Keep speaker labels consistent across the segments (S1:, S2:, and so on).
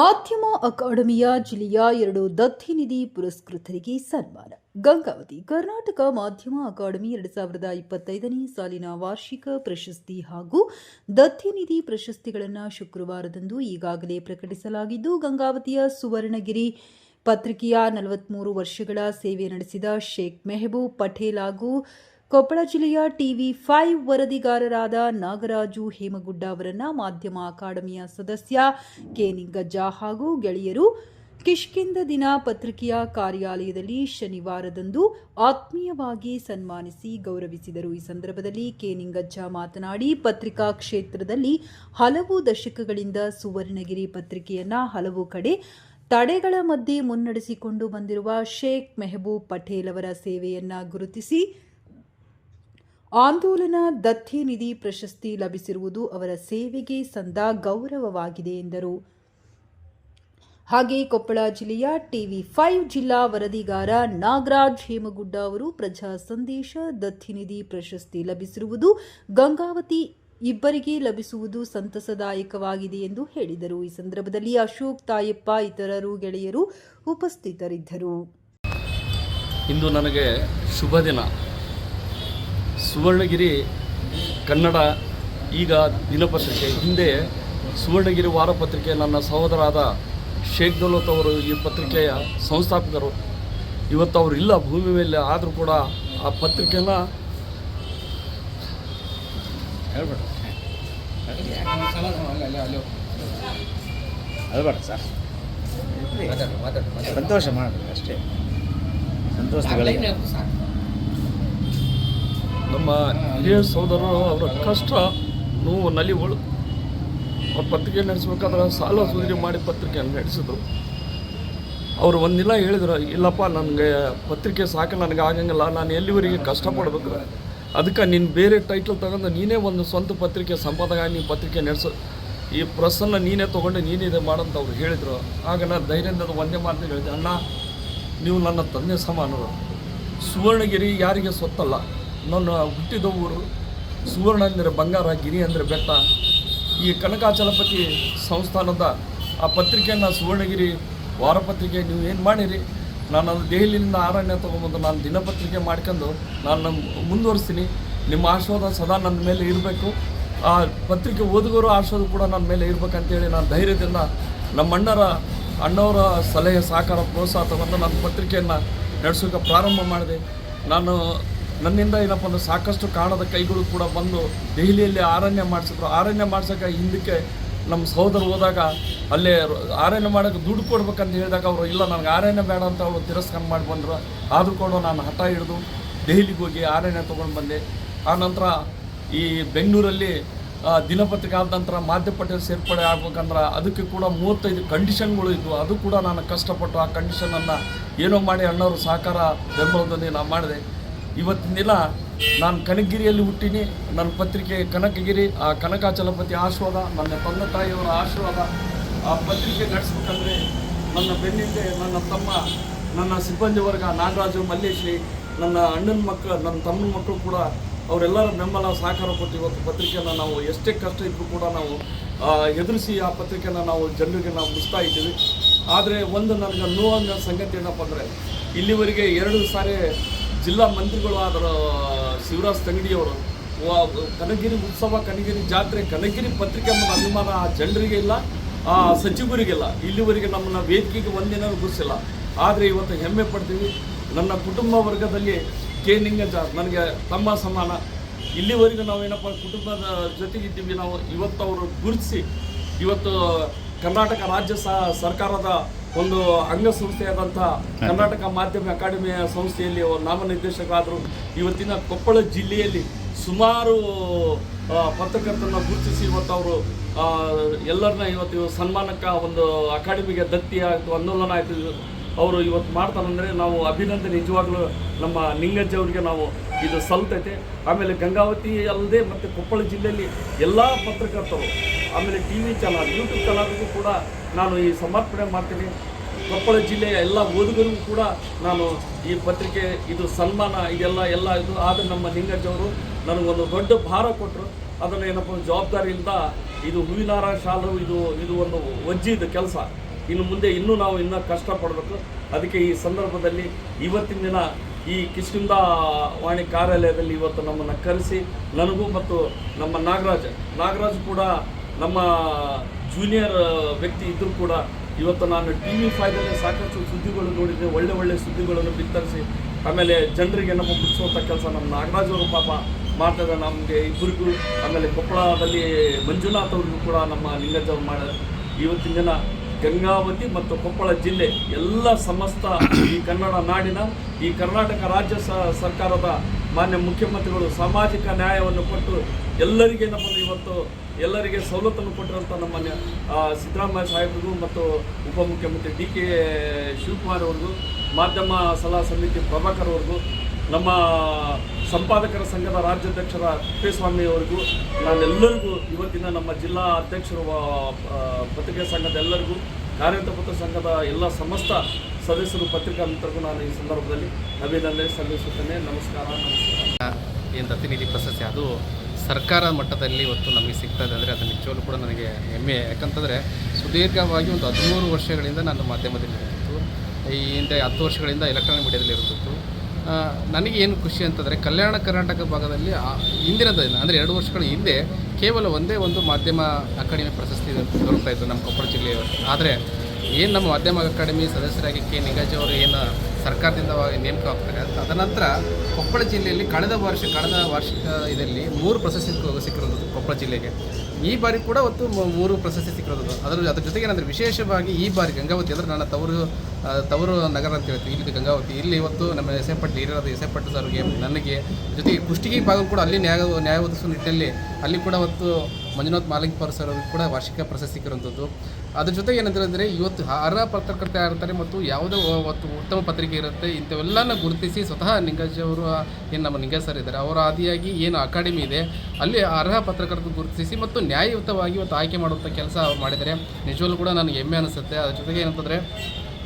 S1: ಮಾಧ್ಯಮ ಅಕಾಡೆಮಿಯ ಜಿಲ್ಲೆಯ ಎರಡು ದತ್ತಿ ನಿಧಿ ಪುರಸ್ಕೃತರಿಗೆ ಸನ್ಮಾನ. ಗಂಗಾವತಿ, ಕರ್ನಾಟಕ ಮಾಧ್ಯಮ ಅಕಾಡೆಮಿ ಎರಡು ಸಾವಿರದ ಇಪ್ಪತ್ತೈದನೇ ಸಾಲಿನ ವಾರ್ಷಿಕ ಪ್ರಶಸ್ತಿ ಹಾಗೂ ದತ್ತಿ ನಿಧಿ ಪ್ರಶಸ್ತಿಗಳನ್ನು ಶುಕ್ರವಾರದಂದು ಈಗಾಗಲೇ ಪ್ರಕಟಿಸಲಾಗಿದ್ದು, ಗಂಗಾವತಿಯ ಸುವರ್ಣಗಿರಿ ಪತ್ರಿಕೆಯ ನಲವತ್ಮೂರು ವರ್ಷಗಳ ಸೇವೆ ನಡೆಸಿದ ಶೇಖ್ ಮೆಹಬೂಬ್ ಪಟೇಲ್ ಹಾಗೂ ಕೊಪ್ಪಳ ಜಿಲ್ಲೆಯ ಟಿವಿ ಫೈವ್ ವರದಿಗಾರರಾದ ನಾಗರಾಜು ಹೇಮಗುಡ್ಡ ಅವರನ್ನ ಮಾಧ್ಯಮ ಅಕಾಡೆಮಿಯ ಸದಸ್ಯ ಕೆ ನಿಂಗಜ್ಜ ಹಾಗೂ ಗೆಳೆಯರು ಕಿಷ್ಕಿಂದ ದಿನ ಪತ್ರಿಕೆಯ ಕಾರ್ಯಾಲಯದಲ್ಲಿ ಶನಿವಾರದಂದು ಆತ್ಮೀಯವಾಗಿ ಸನ್ಮಾನಿಸಿ ಗೌರವಿಸಿದರು. ಈ ಸಂದರ್ಭದಲ್ಲಿ ಕೆ ನಿಂಗಜ್ಜ ಮಾತನಾಡಿ, ಪತ್ರಿಕಾ ಕ್ಷೇತ್ರದಲ್ಲಿ ಹಲವು ದಶಕಗಳಿಂದ ಸುವರ್ಣಗಿರಿ ಪತ್ರಿಕೆಯನ್ನು ಹಲವು ಕಡೆ ತಡೆಗಳ ಮಧ್ಯೆ ಮುನ್ನಡೆಸಿಕೊಂಡು ಬಂದಿರುವ ಶೇಖ್ ಮೆಹಬೂಬ್ ಪಟೇಲ್ ಅವರ ಸೇವೆಯನ್ನು ಗುರುತಿಸಿ ಆಂದೋಲನ ದತ್ತಿ ನಿಧಿ ಪ್ರಶಸ್ತಿ ಲಭಿಸಿರುವುದು ಅವರ ಸೇವೆಗೆ ಸಂದ ಗೌರವವಾಗಿದೆ ಎಂದರು. ಹಾಗೆ ಕೊಪ್ಪಳ ಜಿಲ್ಲೆಯ ಟಿವಿ ಫೈವ್ ಜಿಲ್ಲಾ ವರದಿಗಾರ ನಾಗರಾಜ್ ಹೇಮಗುಡ್ಡ ಅವರು ಪ್ರಜಾ ಸಂದೇಶ ದತ್ತಿ ನಿಧಿ ಪ್ರಶಸ್ತಿ ಲಭಿಸಿರುವುದು ಗಂಗಾವತಿ ಇಬ್ಬರಿಗೆ ಲಭಿಸುವುದು ಸಂತಸದಾಯಕವಾಗಿದೆ ಎಂದು ಹೇಳಿದರು. ಈ ಸಂದರ್ಭದಲ್ಲಿ ಅಶೋಕ್ ತಾಯಪ್ಪ, ಇತರರು ಗೆಳೆಯರು ಉಪಸ್ಥಿತರಿದ್ದರು.
S2: ಇಂದು ನನಗೆ ಶುಭ ದಿನ ಸುವರ್ಣಗಿರಿ ಕನ್ನಡ ಈಗ ದಿನಪತ್ರಿಕೆ. ಹಿಂದೆ ಸುವರ್ಣಗಿರಿ ವಾರಪತ್ರಿಕೆ ನನ್ನ ಸಹೋದರಾದ ಶೇಖ್ ದೌಲತ್ ಅವರು ಈ ಪತ್ರಿಕೆಯ ಸಂಸ್ಥಾಪಕರು. ಇವತ್ತು ಅವರು ಇಲ್ಲ ಭೂಮಿ ಮೇಲೆ ಆದರೂ ಕೂಡ ಆ ಪತ್ರಿಕೆನ
S3: ಹೇಳ್ಬೇಡ. ಅಲ್ಬೇಡ ಸರ್. ಸಂತೋಷ ಮಾಡಿ ಅಷ್ಟೇ. ಸಂತೋಷಗಳಿಗೆ
S2: ನಮ್ಮ ಹಿರಿಯ ಸಹೋದರರು ಅವರ ಕಷ್ಟ ನೋವು ನಲಿಗಳು ಅವ್ರ ಪತ್ರಿಕೆ ನಡೆಸ್ಬೇಕಾದ್ರೆ ಸಾಲ ಸುಧಾರಿ ಮಾಡಿ ಪತ್ರಿಕೆಯನ್ನು ನಡೆಸಿದ್ರು. ಅವರು ಒಂದಿನ ಹೇಳಿದ್ರು, ಇಲ್ಲಪ್ಪ, ನನಗೆ ಪತ್ರಿಕೆ ಸಾಕು, ನನಗೆ ಆಗಂಗಿಲ್ಲ, ನಾನು ಎಲ್ಲಿವರೆಗೆ ಕಷ್ಟಪಡ್ಬೇಕು ಅದಕ್ಕೆ ನೀನು ಬೇರೆ ಟೈಟ್ಲ್ ತಗೊಂಡು ನೀನೇ ಒಂದು ಸ್ವಂತ ಪತ್ರಿಕೆ ಸಂಪಾದಕ ನೀನು ಪತ್ರಿಕೆ ನಡೆಸು. ಈ ಪ್ರೆಸ್ಸನ್ನು ನೀನೇ ತೊಗೊಂಡು ನೀನೇ ಇದು ಮಾಡಂತ ಅವ್ರು ಹೇಳಿದರು. ಆಗ ನಾನು ಧೈರ್ಯದಿಂದ ಒಂದೇ ಮಾತು ಹೇಳಿದೆ, ಅಣ್ಣ, ನೀವು ನನ್ನ ತಂದೆ ಸಮಾನರು. ಸುವರ್ಣಗಿರಿ ಯಾರಿಗೆ ಸೊತ್ತಲ್ಲ. ನನ್ನ ಹುಟ್ಟಿದ ಊರು ಸುವರ್ಣ ಅಂದರೆ ಬಂಗಾರ ಗಿರಿ ಅಂದರೆ ಬೆಟ್ಟ. ಈ ಕನಕಾಚಲಪತಿ ಸಂಸ್ಥಾನದ ಆ ಪತ್ರಿಕೆಯನ್ನು ಸುವರ್ಣಗಿರಿ ವಾರಪತ್ರಿಕೆ, ನೀವು ಏನು ಮಾಡಿರಿ? ನಾನು ಅದು ದೆಹಲಿಯಿಂದ ಆರಣ್ಯ ತೊಗೊಂಬಂದು ನಾನು ದಿನಪತ್ರಿಕೆ ಮಾಡ್ಕೊಂಡು ನಾನು ನಮ್ಮ ಮುಂದುವರಿಸ್ತೀನಿ. ನಿಮ್ಮ ಆಶೋದ ಸದಾ ನನ್ನ ಮೇಲೆ ಇರಬೇಕು. ಆ ಪತ್ರಿಕೆ ಓದುಗರು ಆಶೋದ ಕೂಡ ನನ್ನ ಮೇಲೆ ಇರಬೇಕಂತೇಳಿ ನಾನು ಧೈರ್ಯದಿಂದ ನಮ್ಮ ಅಣ್ಣರ, ಅಣ್ಣವರ ಸಲಹೆ, ಸಹಕಾರ ಪ್ರೋತ್ಸಾಹ ತಗೊಂಡು ನಾನು ಪತ್ರಿಕೆಯನ್ನು ನಡೆಸೋಕೆ ಪ್ರಾರಂಭ ಮಾಡಿದೆ. ನಾನು ನನ್ನಿಂದ ಏನಪ್ಪ ಅಂದ್ರೆ ಸಾಕಷ್ಟು ಕಾಣದ ಕೈಗಳು ಕೂಡ ಬಂದು ದೆಹಲಿಯಲ್ಲಿ ಆರಣ್ಯ ಮಾಡಿಸಿದ್ರು. ಆರಣ್ಯ ಮಾಡ್ಸೋಕೆ ಹಿಂದಕ್ಕೆ ನಮ್ಮ ಸಹೋದರು ಹೋದಾಗ ಅಲ್ಲೇ ಆರಣ್ಯ ಮಾಡೋಕ್ಕೆ ದುಡ್ಡು ಕೊಡ್ಬೇಕಂತ ಹೇಳಿದಾಗ ಅವರು, ಇಲ್ಲ, ನನಗೆ ಆರಣ್ಯ ಬೇಡ ಅಂತ ಅವರು ತಿರಸ್ಕಾರ ಮಾಡಿ ಬಂದರು. ಆದರೂ ಕೂಡ ನಾನು ಹಠ ಹಿಡಿದು ದೆಹಲಿಗೆ ಹೋಗಿ ಆರಣ್ಯ ತೊಗೊಂಡು ಬಂದೆ. ಆ ನಂತರ ಈ ಬೆಂಗಳೂರಲ್ಲಿ ದಿನಪತ್ರಿಕೆ ಆದ ನಂತರ ಮಾಧ್ಯಮ ಪಟ್ಟಣ ಸೇರ್ಪಡೆ ಆಗ್ಬೇಕಂದ್ರೆ ಅದಕ್ಕೆ ಕೂಡ ಮೂವತ್ತೈದು ಕಂಡೀಷನ್ಗಳು ಇದ್ವು. ಅದು ಕೂಡ ನಾನು ಕಷ್ಟಪಟ್ಟು ಆ ಕಂಡೀಷನನ್ನು ಏನೋ ಮಾಡಿ ಅಣ್ಣವರು ಸಹಕಾರ ಬೆಂಬಲದೊಂದಿಗೆ ನಾನು ಮಾಡಿದೆ. ಇವತ್ತಿನ ದಿನ ನಾನು ಕನಕಗಿರಿಯಲ್ಲಿ ಹುಟ್ಟಿನಿ. ನನ್ನ ಪತ್ರಿಕೆ ಕನಕಗಿರಿ, ಆ ಕನಕಾಚಲಪತಿ ಆಶೀರ್ವಾದ, ನನ್ನ ತಂದೆ ತಾಯಿಯವರ ಆಶೀರ್ವಾದ. ಆ ಪತ್ರಿಕೆ ನಡೆಸ್ಬೇಕಂದ್ರೆ ನನ್ನ ಬೆನ್ನಿಂದೆ ನನ್ನ ತಮ್ಮ, ನನ್ನ ಸಿಬ್ಬಂದಿ ವರ್ಗ, ನಾಗರಾಜು ಮಲ್ಲೇಶ್ರೀ ನನ್ನ ಅಣ್ಣನ ಮಕ್ಕಳು ನನ್ನ ತಮ್ಮನ ಮಕ್ಕಳು ಕೂಡ ಅವರೆಲ್ಲರ ಬೆಂಬಲ ಸಹಕಾರ ಕೊಟ್ಟು ಇವತ್ತು ಪತ್ರಿಕೆಯನ್ನು ನಾವು ಎಷ್ಟೇ ಕಷ್ಟ ಇದ್ದರೂ ಕೂಡ ನಾವು ಎದುರಿಸಿ ಆ ಪತ್ರಿಕೆನ ನಾವು ಜನರಿಗೆ ನಾವು ಮುಗಿಸ್ತಾ ಇದ್ದೀವಿ. ಆದರೆ ಒಂದು ನನಗೆ ನೋವಂಗ ಸಂಗತಿ ಏನಪ್ಪ ಅಂದರೆ, ಇಲ್ಲಿವರೆಗೆ ಎರಡು ಸಾರಿ ಜಿಲ್ಲಾ ಮಂತ್ರಿಗಳು ಆದರೂ ಶಿವರಾಜ್ ತಂಗಡಿಯವರು ಕನಗಿರಿ ಉತ್ಸವ ಕನಗಿರಿ ಜಾತ್ರೆ ಕನಗಿರಿ ಪತ್ರಿಕೆ ನಮ್ಮ ಅಭಿಮಾನ ಆ ಜನರಿಗೆ ಇಲ್ಲ, ಆ ಸಚಿವರಿಗೆಲ್ಲ ಇಲ್ಲಿವರೆಗೆ ನಮ್ಮನ್ನ ವೇದಿಕೆಗೆ ಒಂದಿನ ಗುರುಸಿಲ್ಲ ಆದರೆ ಇವತ್ತು ಹೆಮ್ಮೆ ಪಡ್ತೀವಿ. ನನ್ನ ಕುಟುಂಬ ವರ್ಗದಲ್ಲಿ ಕೆ ನಿಂಗಜ ನನಗೆ ತಮ್ಮ ಸಮಾನ. ಇಲ್ಲಿವರೆಗೂ ಏನಪ್ಪ ಕುಟುಂಬದ ಜೊತೆಗಿದ್ದೀವಿ. ನಾವು ಇವತ್ತು ಅವರು ಗುರುತಿಸಿ, ಇವತ್ತು ಕರ್ನಾಟಕ ರಾಜ್ಯ ಸರ್ಕಾರದ ಒಂದು ಅಂಗಸಂಸ್ಥೆಯಾದಂಥ ಕರ್ನಾಟಕ ಮಾಧ್ಯಮ ಅಕಾಡೆಮಿಯ ಸಂಸ್ಥೆಯಲ್ಲಿ ಅವರು ನಾಮನಿರ್ದೇಶಕರಾದರು. ಇವತ್ತಿನ ಕೊಪ್ಪಳ ಜಿಲ್ಲೆಯಲ್ಲಿ ಸುಮಾರು ಪತ್ರಕರ್ತರನ್ನು ಪತ್ರಕರ್ತರನ್ನ ಗುರುತಿಸಿ ಇವತ್ತು ಅವರು ಎಲ್ಲರನ್ನ ಇವತ್ತು ಸನ್ಮಾನಕ್ಕೆ ಒಂದು ಅಕಾಡೆಮಿಗೆ ದತ್ತಿ ಆಯಿತು ಆಂದೋಲನ ಆಯಿತು. ಅವರು ಇವತ್ತು ಮಾಡ್ತಾರಂದರೆ ನಾವು ಅಭಿನಂದನೆ. ನಿಜವಾಗ್ಲೂ ನಮ್ಮ ನಿಂಗಜ್ಜ ಅವರಿಗೆ ನಾವು ಇದು ಸಲ್ತೈತೆ. ಆಮೇಲೆ ಗಂಗಾವತಿ ಅಲ್ಲದೆ ಮತ್ತು ಕೊಪ್ಪಳ ಜಿಲ್ಲೆಯಲ್ಲಿ ಎಲ್ಲ ಪತ್ರಕರ್ತರು, ಆಮೇಲೆ ಟಿ ವಿ ಚಾನಲ್ ಯೂಟ್ಯೂಬ್ ಚಾನಲ್ಗೂ ಕೂಡ ನಾನು ಈ ಸಮರ್ಪಣೆ ಮಾಡ್ತೀನಿ. ಕೊಪ್ಪಳ ಜಿಲ್ಲೆಯ ಎಲ್ಲ ಓದುಗರಿಗೂ ಕೂಡ ನಾನು ಈ ಪತ್ರಿಕೆ, ಇದು ಸನ್ಮಾನ, ಇದೆಲ್ಲ, ಎಲ್ಲ ಇದು ಆದರೆ ನಮ್ಮ ನಿಂಗಜ್ಜ ಅವರು ನನಗೊಂದು ದೊಡ್ಡ ಭಾರ ಕೊಟ್ಟರು. ಅದನ್ನು ಏನಪ್ಪ, ಜವಾಬ್ದಾರಿಯಿಂದ ಇದು ಹೂವಿನಾರ ಶಾಲು ಇದು ಇದು ಒಂದು ವಜ್ಜಿದ ಕೆಲಸ. ಇನ್ನು ಮುಂದೆ ಇನ್ನೂ ನಾವು ಇನ್ನೂ ಕಷ್ಟಪಡಬೇಕು. ಅದಕ್ಕೆ ಈ ಸಂದರ್ಭದಲ್ಲಿ ಇವತ್ತಿನ ದಿನ ಈ ಕಿಷ್ಕಿಂದ ವಾಣಿ ಕಾರ್ಯಾಲಯದಲ್ಲಿ ಇವತ್ತು ನಮ್ಮನ್ನು ಕರೆಸಿ, ನನಗೂ ಮತ್ತು ನಮ್ಮ ನಾಗರಾಜ್ ನಾಗರಾಜ್ ಕೂಡ ನಮ್ಮ ಜೂನಿಯರ್ ವ್ಯಕ್ತಿ ಇದ್ದರೂ ಕೂಡ ಇವತ್ತು ನಾನು ಟಿ ವಿ ಫೈದಲ್ಲಿ ಸಾಕಷ್ಟು ಸುದ್ದಿಗಳು ನೋಡಿದ್ದೆ, ಒಳ್ಳೆ ಒಳ್ಳೆ ಸುದ್ದಿಗಳನ್ನು ಬಿತ್ತರಿಸಿ, ಆಮೇಲೆ ಜನರಿಗೆ ನಮ್ಮ ಮುಟ್ಟಿಸುವಂಥ ಕೆಲಸ ನಮ್ಮ ನಾಗರಾಜ್ ಅವರು ಪಾಪ ಮಾಡ್ತಾರೆ ನಮಗೆ ಇಬ್ಬರಿಗೂ ಆಮೇಲೆ ಕೊಪ್ಪಳದಲ್ಲಿ ಮಂಜುನಾಥ್ ಅವ್ರಿಗೂ ಕೂಡ ನಮ್ಮ ಲಿಂಗಜ್ ಅವ್ರು ಇವತ್ತಿನ ದಿನ ಗಂಗಾವತಿ ಮತ್ತು ಕೊಪ್ಪಳ ಜಿಲ್ಲೆ ಎಲ್ಲ ಸಮಸ್ತ ಈ ಕನ್ನಡ ನಾಡಿನ, ಈ ಕರ್ನಾಟಕ ರಾಜ್ಯ ಸರ್ಕಾರದ ಮಾನ್ಯ ಮುಖ್ಯಮಂತ್ರಿಗಳು ಸಾಮಾಜಿಕ ನ್ಯಾಯವನ್ನು ಕೊಟ್ಟು ಎಲ್ಲರಿಗೆ ನಮ್ಮನ್ನು ಇವತ್ತು ಎಲ್ಲರಿಗೆ ಸವಲತ್ತನ್ನು ಕೊಟ್ಟಿರುವಂಥ ನಮ್ಮ ಸಿದ್ದರಾಮಯ್ಯ ಸಾಹೇಬ್ರಿಗೂ ಮತ್ತು ಉಪಮುಖ್ಯಮಂತ್ರಿ ಡಿ ಕೆ ಶಿವಕುಮಾರ್ ಅವ್ರಿಗೂ, ಮಾಧ್ಯಮ ಸಲಹಾ ಸಮಿತಿ ಪ್ರಭಾಕರ್ ಅವ್ರಿಗೂ, ನಮ್ಮ ಸಂಪಾದಕರ ಸಂಘದ ರಾಜ್ಯಾಧ್ಯಕ್ಷರ ತಿಪ್ಪೇಸ್ವಾಮಿ ಅವರಿಗೂ, ನಾನೆಲ್ಲರಿಗೂ ಇವತ್ತಿನ ನಮ್ಮ ಜಿಲ್ಲಾ ಅಧ್ಯಕ್ಷರು ಪತ್ರಿಕೆ ಸಂಘದ ಎಲ್ಲರಿಗೂ ಕಾರ್ಯಂತ ಪತ್ರ ಸಂಘದ ಎಲ್ಲ ಸಮಸ್ತ ಸದಸ್ಯರು ಪತ್ರಿಕಾ ಮಿತ್ರರಿಗೂ ನಾನು ಈ ಸಂದರ್ಭದಲ್ಲಿ ಅಭಿನಂದನೆ ಸಲ್ಲಿಸುತ್ತೇನೆ. ನಮಸ್ಕಾರ ನಮಸ್ಕಾರ.
S4: ಏನು ಪ್ರತಿನಿಧಿ ಪ್ರಶಸ್ತಿ? ಅದು ಸರ್ಕಾರ ಮಟ್ಟದಲ್ಲಿ ಇವತ್ತು ನಮಗೆ ಸಿಗ್ತಾ ಇದೆ ಅಂದರೆ ಅದು ನಿಜವಾಗ್ಲೂ ಕೂಡ ನನಗೆ ಹೆಮ್ಮೆ. ಯಾಕಂತಂದರೆ ಸುದೀರ್ಘವಾಗಿ ಒಂದು ಹದಿಮೂರು ವರ್ಷಗಳಿಂದ ನಾನು ಮಾಧ್ಯಮದಲ್ಲಿ ಇರ್ತಿತ್ತು ಈ ಹಿಂದೆ ಹತ್ತು ವರ್ಷಗಳಿಂದ ಎಲೆಕ್ಟ್ರಾನಿಕ್ ಮೀಡಿಯಾದಲ್ಲಿ ಇರ್ತಿತ್ತು ನನಗೆ ಏನು ಖುಷಿ ಅಂತಂದರೆ ಕಲ್ಯಾಣ ಕರ್ನಾಟಕ ಭಾಗದಲ್ಲಿ ಹಿಂದಿನ ದಿನ, ಅಂದರೆ ಎರಡು ವರ್ಷಗಳ ಹಿಂದೆ ಕೇವಲ ಒಂದೇ ಒಂದು ಮಾಧ್ಯಮ ಅಕಾಡೆಮಿ ಪ್ರಶಸ್ತಿ ದೊರಕ್ತಾ ಇತ್ತು ನಮ್ಮ ಕೊಪ್ಪಳ ಜಿಲ್ಲೆಯವರು. ಆದರೆ ಏನು ನಮ್ಮ ಮಾಧ್ಯಮ ಅಕಾಡೆಮಿ ಸದಸ್ಯರಾಗಿ ಕೆ ನಿಂಗಾಜಿ ಅವರು, ಏನು ಸರ್ಕಾರದಿಂದ ನೇಮಕ ಆಗ್ತಾರೆ ತದನಂತರ ಕೊಪ್ಪಳ ಜಿಲ್ಲೆಯಲ್ಲಿ ಕಳೆದ ವರ್ಷ, ಕಳೆದ ವಾರ್ಷಿಕ ಇದರಲ್ಲಿ ಮೂರು ಪ್ರಶಸ್ತಿ ಸಿಕ್ಕಿರೋದು ಕೊಪ್ಪಳ ಜಿಲ್ಲೆಗೆ. ಈ ಬಾರಿ ಕೂಡ ಮೂ- ಮೂರು ಪ್ರಶಸ್ತಿ ಸಿಕ್ಕಿರೋದು. ಅದರ ಅದ್ರ ಜೊತೆಗೆ ಏನಂದರೆ ವಿಶೇಷವಾಗಿ ಈ ಬಾರಿ ಗಂಗಾವತಿ ಅಂದರೆ ನನ್ನ ತವರು ತವರು ನಗರ ಅಂತ ಹೇಳ್ತೀವಿ. ಇಲ್ಲಿ ಗಂಗಾವತಿ. ಇಲ್ಲಿ ಇವತ್ತು ನಮ್ಮ ಎಸೆಪಟ್ಟು ಹಿರಿಯರಾದ ಎಸೆಪಟ್ಟು ಸರ್ಗೆ, ನನಗೆ ಜೊತೆಗೆ ಕುಷ್ಟಗಿ ಭಾಗ ಕೂಡ ಅಲ್ಲಿ ನ್ಯಾಯ ನ್ಯಾಯ ಒದಗಿಸುವ ನಿಟ್ಟಿನಲ್ಲಿ ಅಲ್ಲಿ ಕೂಡ ಅವತ್ತು ಮಂಜುನಾಥ್ ಮಾಲಿಂಗ್ಪರ್ ಸರ್ ಕೂಡ ವಾರ್ಷಿಕ ಪ್ರಶಸ್ತಿ ಸಿಕ್ಕಿರುವಂಥದ್ದು. ಅದ್ರ ಜೊತೆಗೆ ಅಂದರೆ ಇವತ್ತು ಅರ್ಹ ಪತ್ರಕರ್ತ ಇರ್ತಾರೆ ಮತ್ತು ಯಾವುದೇ ಒತ್ತು ಉತ್ತಮ ಪತ್ರಿಕೆ ಇರುತ್ತೆ, ಇಂಥವೆಲ್ಲನ ಗುರುತಿಸಿ ಸ್ವತಃ ನಿಂಗಜ್ ಅವರು ಏನು ನಮ್ಮ ನಿಂಗಜ್ ಸರ್ ಇದ್ದಾರೆ, ಅವರ ಆದಿಯಾಗಿ ಏನು ಅಕಾಡೆಮಿ ಇದೆ, ಅಲ್ಲಿ ಅರ್ಹ ಪತ್ರಕರ್ತ ಗುರುತಿಸಿ ಮತ್ತು ನ್ಯಾಯಯುತವಾಗಿ ಇವತ್ತು ಆಯ್ಕೆ ಮಾಡುವಂಥ ಕೆಲಸ ಮಾಡಿದರೆ ನಿಜವಲ್ಲೂ ಕೂಡ ನನಗೆ ಹೆಮ್ಮೆ ಅನಿಸುತ್ತೆ. ಅದ್ರ ಜೊತೆಗೆ ಏನಂತಂದರೆ